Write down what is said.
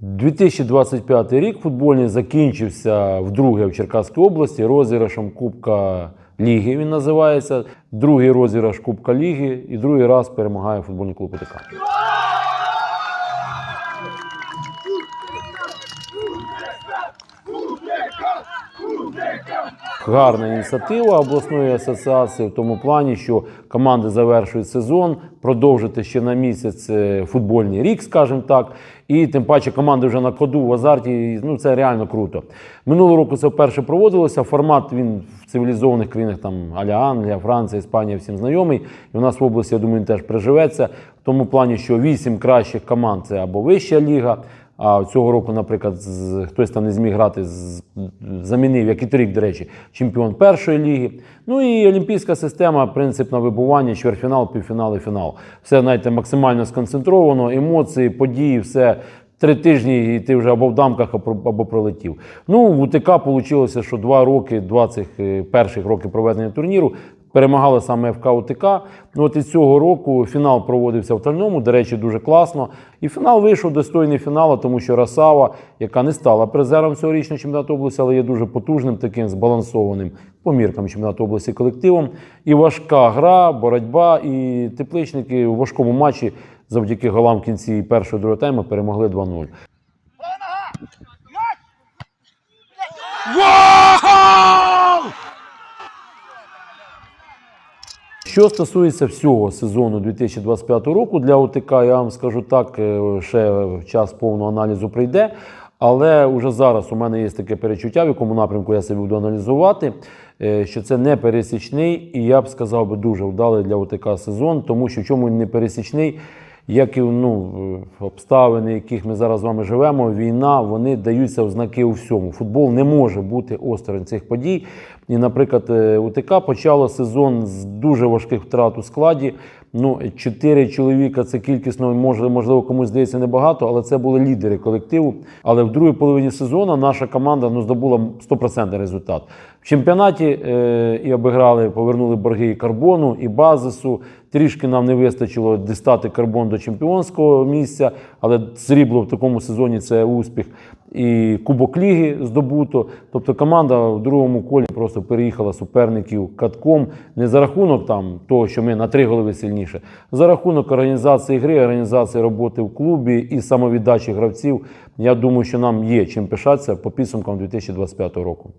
2025 рік футбольний закінчився вдруге в Черкаській області розіграшем Кубка Ліги. Він називається. Другий розіграш Кубка Ліги і другий раз перемагає футбольний клуб ОТК. Гарна ініціатива обласної асоціації в тому плані, що команди завершують сезон, продовжити ще на місяць е, футбольний рік, скажімо так. І тим паче команди вже на коду в азарті. Ну це реально круто. Минулого року це вперше проводилося. Формат він в цивілізованих країнах там Аля Англія, Франція, Іспанія всім знайомий. І у нас в області, я думаю, він теж приживеться. В тому плані, що вісім кращих команд це або вища ліга. А цього року, наприклад, хтось там не зміг грати, замінив, як і торік, до речі, чемпіон першої ліги. Ну і олімпійська система, принцип на вибування, чвертьфінал, півфінал і фінал. Все, знаєте, максимально сконцентровано, емоції, події, все. Три тижні, і ти вже або в дамках, або пролетів. Ну, в УТК вийшло, що два роки, два цих е, перших роки проведення турніру перемагали саме ФК УТК. Ну от і цього року фінал проводився в Тальному, до речі, дуже класно. І фінал вийшов достойний фіналу, тому що Расава, яка не стала призером цьогорічного чемпіонату області, але є дуже потужним, таким збалансованим по міркам чемпіонату області колективом. І важка гра, боротьба, і тепличники у важкому матчі завдяки голам в кінці першого і другого тайму перемогли 2-0. Що стосується всього сезону 2025 року для ОТК, я вам скажу так, е, ще час повного аналізу прийде. Але вже зараз у мене є таке перечуття, в якому напрямку я себе буду аналізувати, е, що це не пересічний, і я б сказав би дуже вдалий для ОТК сезон, тому що в чому він не пересічний, як і ну, обставини, яких ми зараз з вами живемо, війна, вони даються в знаки у всьому. Футбол не може бути осторонь цих подій. І, наприклад, е, УТК почало сезон з дуже важких втрат у складі. Ну, чотири чоловіка це кількісно, може, можливо, комусь здається небагато, але це були лідери колективу. Але в другій половині сезону наша команда ну, здобула 100% результат. В чемпіонаті е, і обіграли, повернули борги і карбону, і базису. Трішки нам не вистачило дістати карбон до чемпіонського місця, але срібло в такому сезоні це успіх. І Кубок Ліги здобуто. Тобто команда в другому колі просто переїхала суперників катком не за рахунок там того, що ми на три голови сильніше, за рахунок організації гри, організації роботи в клубі і самовіддачі гравців. Я думаю, що нам є чим пишатися по підсумкам 2025 року.